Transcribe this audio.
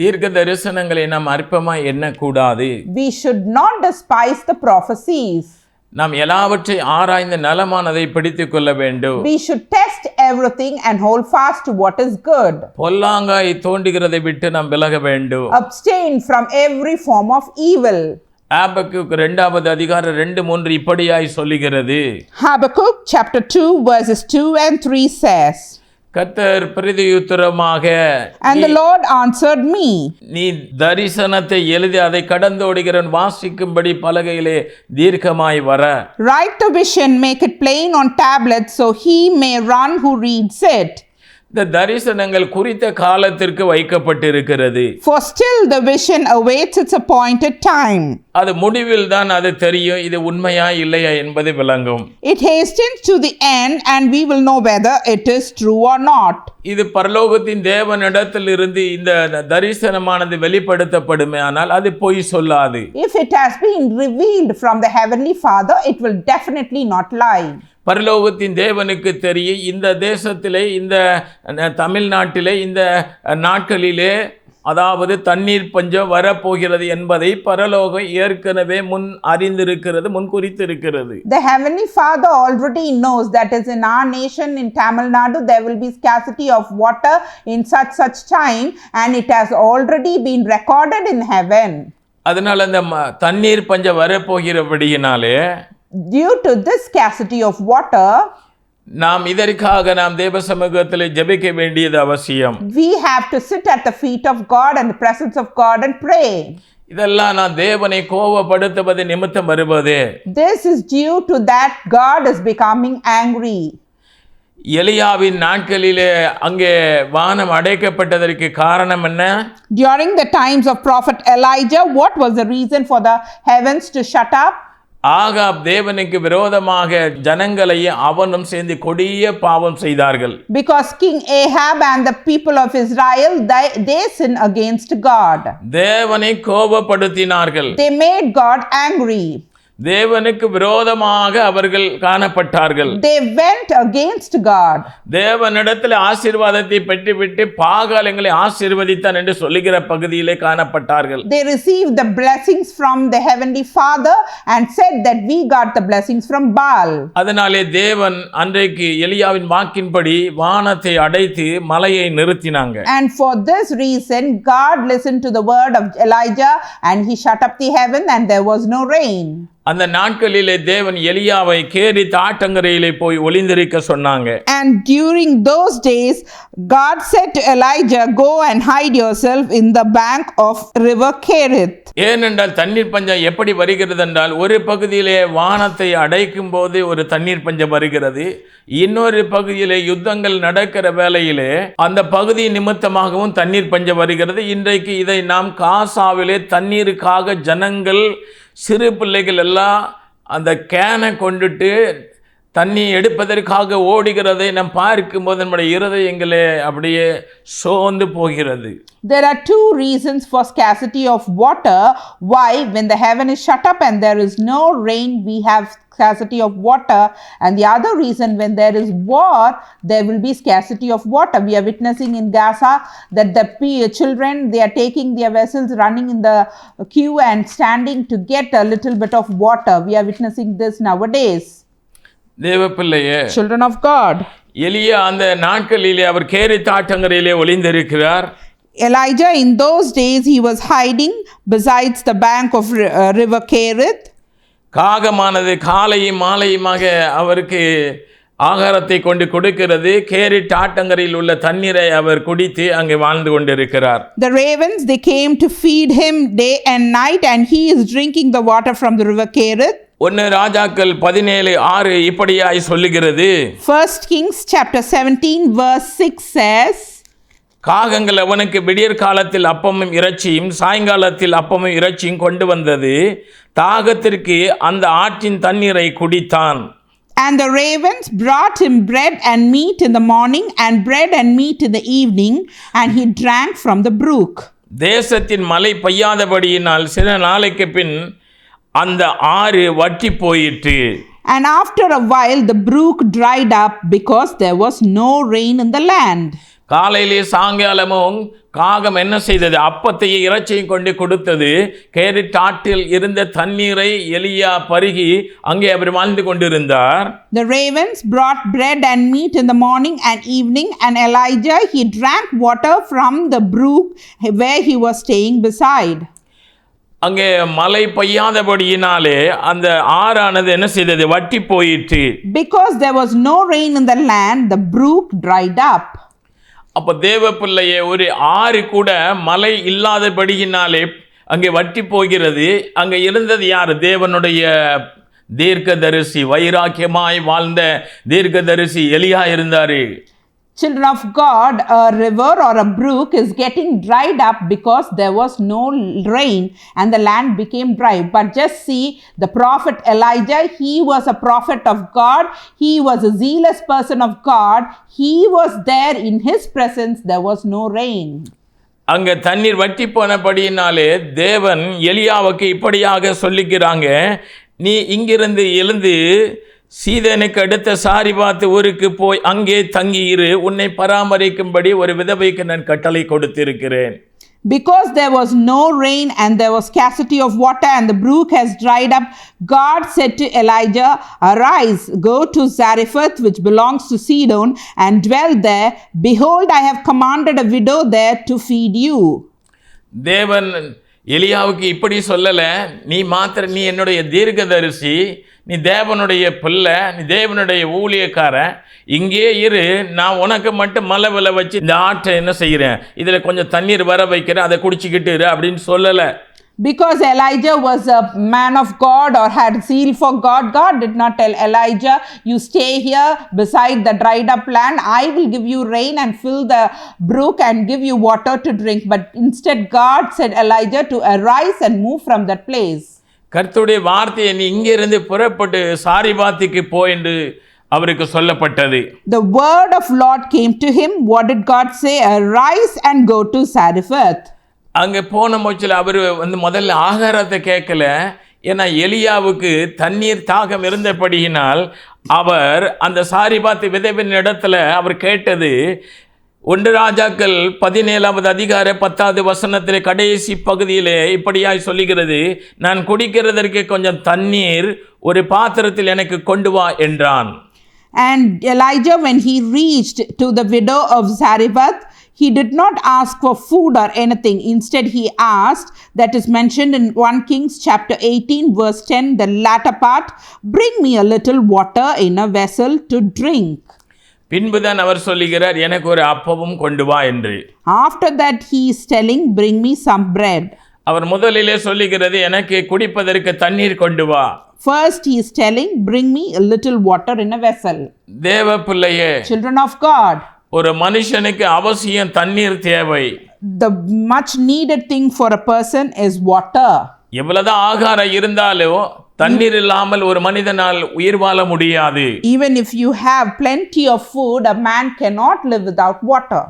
தீர்க்க தரிசனங்களை நாம் அற்பமாய் எண்ணக்கூடாது We should not despise the prophecies. நாம் எல்லாவற்றை ஆராய்ந்து நலமானதை பிடித்துக் கொள்ள வேண்டும் We should test everything and hold fast to what is good. பொல்லாங்காய் தோண்டுகிறதை விட்டு நாம் விலக வேண்டும் Abstain from every form of evil. ஆபக்கு இரண்டாவது அதிகாரம் ரெண்டு மூன்று இப்படியாய் சொல்லுகிறது Habakkuk chapter 2, verses 2 and 3 says, கத்தர் பிரதியுத்தரமாக And the Lord answered me, நீ தரிசனத்தை எழுதி அதை கடந்தோடுகிறவன் வாசிக்கும்படி பலகையிலே தீர்க்கமாய் வர Write the vision, make it plain on tablets, so he may run who reads it. இந்த தரிசனங்கள் குறித்த காலத்திற்கு வைக்கப்பட்டிருக்கிறது For still the vision awaits its appointed time. அது முடிவில் தான் அது தெரியும் இது உண்மையா இல்லையா என்பது விளங்கும் It hastens to the end, and we will know whether it is true or not. இது பரலோகத்தின் தேவனிடத்தில் இருந்து இந்த தரிசனமானது வெளிப்படுத்தப்படுமே ஆனால் அது பொய் சொல்லாது If it has been revealed from the Heavenly Father, it will definitely not lie. பரலோகத்தின் தேவனுக்கு தெரியும் இந்த தேசத்திலே இந்த தமிழ்நாட்டிலே இந்த நாட்களிலே அதாவது தண்ணீர் பஞ்சம் வரப்போகிறது என்பதை பரலோகம் ஏற்கனவே முன் அறிந்திருக்கிறது முன் குறித்திருக்கிறது The Heavenly Father already knows that is in our nation, in Tamil Nadu, there will be scarcity of water in such such time, and it has already been recorded in heaven. அதனால் அந்த தண்ணீர் பஞ்சம் வரப்போகிறபடியினாலே Due to this scarcity of water, நாம் இதற்காக நாம் தேவ சமூகத்தில் ஜெபிக்க வேண்டியது அவசியம் we have to sit at the feet of God and the presence of God and pray. இதெல்லாம் நான் தேவனை கோபப்படுத்துவது நிமித்தம் வருவது This is due to that God is becoming angry. எலியாவின் நாட்களிலே அங்கே வானம் அடைக்கப்பட்டதற்கு காரணம் என்ன During the times of prophet Elijah, what was the reason for the heavens to shut up? Ahab தேவனுக்கு விரோதமாக ஜனங்களையும் அவனும் சேர்ந்து கொடிய பாவம் செய்தார்கள் Because King Ahab and the people of Israel, they, they sin against God. தேவனை கோபப்படுத்தினார்கள் They made God angry. தேவனுக்கு விரோதமாக அவர்கள் காணப்பட்டார்கள் They went against God. தேவனிடத்தில் ஆசீர்வாதத்தை பெற்றுவிட்டு பாகாலங்களை ஆசீர்வதித்தான் என்று சொல்லுகிற பகுதியிலே காணப்பட்டார்கள் They received the blessings from the Heavenly Father and said that we got the blessings from Baal. அதனாலே தேவன் அன்றைக்கு எலியாவின் வாக்கின்படி வானத்தை அடைத்து மலையை நிறுத்தினாங்க And for this reason, God listened to the word of Elijah and he shut up the heaven and there was no rain. அந்த நாட்களிலே தேவன் எலியாவை கேரி தாட்டங்கரையிலே போய் ஒளிந்திருக்க சொன்னாங்க. And during those days, God said to Elijah, Go and hide yourself in the bank of river Kerith. ஏனென்றால் தண்ணீர் பஞ்சம் எப்படி வருகிறது என்றால் ஒரு பகுதியிலே வானத்தை அடைக்கும் போது ஒரு தண்ணீர் பஞ்சம் வருகிறது. இன்னொரு பகுதியிலே யுத்தங்கள் நடக்கிற வேளையிலே அந்த பகுதி நிமித்தமாகவும் தண்ணீர் பஞ்சம் வருகிறது. இன்றைக்கு இதை நாம் காசாவிலே தண்ணீருக்காக ஜனங்கள் சிறு பிள்ளைகள் எல்லாம் அந்த கேனை கொண்டுட்டு தண்ணி எடுப்பதற்காக ஓடுகிறதை நாம் பார்க்கும்போது நம்முடைய இருதயங்களே அப்படியே சோர்ந்து போகிறது There are two reasons for scarcity of water. Why? When the heaven is shut up and there is no rain, we have scarcity of water. And the other reason, when there is war, there will be scarcity of water. We are witnessing in Gaza that the pe- children they are taking their vessels, running in the queue and standing to get a little bit of water. We are witnessing this nowadays. தேவ பிள்ளையே Children of God. எலியா அந்த நாட்களிலே அவர் கேரி தாட்டங்கரையிலே ஒளிந்திருக்கிறார் Elijah, in those days, he was hiding besides the bank of ri- uh, river Kerith. காகமானது காலையும் மாலையுமாக அவருக்கு ஆகாரத்தை கொண்டு கொடுக்கிறது கேரி தாட்டங்கரையில் உள்ள தண்ணீரை அவர் குடித்து அங்கே வாழ்ந்து கொண்டிருக்கிறார் The ravens, they came to feed him day and night, and he is drinking the water from the river Kerith. ஒன்று ராஜாக்கள் பதினேழு ஆறு இப்படியாய் சொல்லுகிறது. First Kings chapter 17, verse 6 says, காகங்கள் அவனுக்கு விடியற் காலத்தில் அப்பமும் இறைச்சியும் சாயங்காலத்தில் அப்பமும் இறைச்சியும் கொண்டு வந்தது. தாகத்திற்கு அந்த ஆற்றின் தண்ணீரை குடித்தான். And the ravens brought him bread and meat in the morning, and bread and meat in the evening, and he drank from the brook. தேசத்தின் மழை பெய்யாதபடியினால் சில நாளைக்கு பின் அந்த ஆறு வற்றி போயிற்று And after a while, the brook dried up because there was no rain in the land. காலையிலே சாயங்காலமும் காகம் என்ன செய்தது அப்பத்தையும் இறைச்சியும் கொண்டு கொடுத்தது கேரிட் ஆற்றில் இருந்த தண்ணீரை எலியா பருகி அங்கே அவர் வாழ்ந்து கொண்டிருந்தார் The ravens brought bread and meat in the morning and evening, and Elijah he drank water from the brook where he was staying beside. அங்கே மழை பெய்யாதபடியினாலே அந்த ஆறானது என்ன செய்தது? வட்டி போயிற்று. Because there was no rain in the land, the brook dried up. அப்போ தேவ பிள்ளையே ஒரு ஆறு கூட மழை இல்லாதபடியினாலே அங்கே வட்டி போகிறது. அங்கே இருந்தது யார்? தேவனுடைய தீர்க்கதரிசி வைராக்கியமாய் வாழ்ந்த தீர்க்கதரிசி எலியா இருந்தாரு. Children of God, a river or a brook is getting dried up because there was no rain and the land became dry. But just see the prophet Elijah, he was a prophet of God, he was a zealous person of God, he was there in his presence, there was no rain. அங்க தண்ணீர் வட்டி போனபடியினாலே தேவன் எலியாவுக்கு இப்படியாக சொல்லிக்கிறாங்க நீ இங்கிருந்து எழுந்து சீதனுக்கு அடுத்த சாரிபாத்து ஊருக்கு போய் அங்கே தங்கியிரு உன்னை பராமரிக்கும்படி ஒரு விதவைக்கு நான் கட்டளை கொடுத்திருக்கிறேன் Because there was no rain and there was scarcity of water and the brook has dried up, God said to Elijah, Arise, go to Zarephath, which belongs to Sidon, and dwell there. Behold, I have commanded a widow there to feed you. தேவன் எலியாவுக்கு இப்படி சொல்லலை நீ மாத்திர நீ என்னுடைய தீர்க்கதரிசி நீ தேவனுடைய பிள்ளை நீ தேவனுடைய ஊழியக்காரன். இங்கே இரு நான் உனக்கு மட்டும் மலை விலை வச்சு இந்த ஆற்றை என்ன செய்கிறேன் இதில் கொஞ்சம் தண்ணீர் வர வைக்கிறேன் அதை குடிச்சிக்கிட்டு இரு அப்படின்னு சொல்லலை. Because Elijah was a man of God or had zeal for God, God did not tell Elijah, You stay here beside the dried up land. I will give you rain and fill the brook and give you water to drink. But instead, God said Elijah to arise and move from that place. கர்த்தருடைய வார்த்தையை நீ இங்கிருந்து புறப்பட்டு சாரிபாத்துக்கு போ என்று அவருக்கு சொல்லப்பட்டது The word of Lord came to him. What did God say? Arise and go to Zarephath. அங்கே போன மூச்சில் அவர் வந்து முதல்ல ஆகாரத்தை கேட்கல. ஏன்னா எலியாவுக்கு தண்ணீர் தாகம் இருந்தபடியினால் அவர் அந்த சாரிபாத்து விதவின் இடத்துல அவர் கேட்டது ஒன்று ராஜாக்கள் பதினேழாவது அதிகார பத்தாவது வசனத்தில் கடைசி பகுதியிலே இப்படியாய் சொல்லுகிறது நான் குடிக்கிறதற்கு கொஞ்சம் தண்ணீர் ஒரு பாத்திரத்தில் எனக்கு கொண்டு வா என்றான். And Elijah, when he reached to the widow of Zarephath, he did not ask for food or anything. Instead, he asked, that is mentioned in 1 Kings chapter 18, verse 10, the latter part, bring me a little water in a vessel to drink. பின்புதான் அவர் சொல்லுகிறார் எனக்கு ஒரு அப்பவும் கொண்டு வா என்று After that, he is telling, bring me some bread. அவர் முதலிலே சொல்லுகிறது எனக்கு குடிப்பதற்கு தண்ணீர் கொண்டு வா First, he is telling, bring me a little water in a vessel. தேவ பிள்ளையே Children of God, ஒரு மனுஷனுக்கு அவசியம் தண்ணீர் தேவை the much needed thing for a person is water. எவ்வளவுதான் ஆகாரம் இருந்தாலும் தண்ணீர் இல்லாமல் ஒரு மனிதனால் உயிர் வாழ முடியாது Even if you have plenty of food, a man cannot live without water.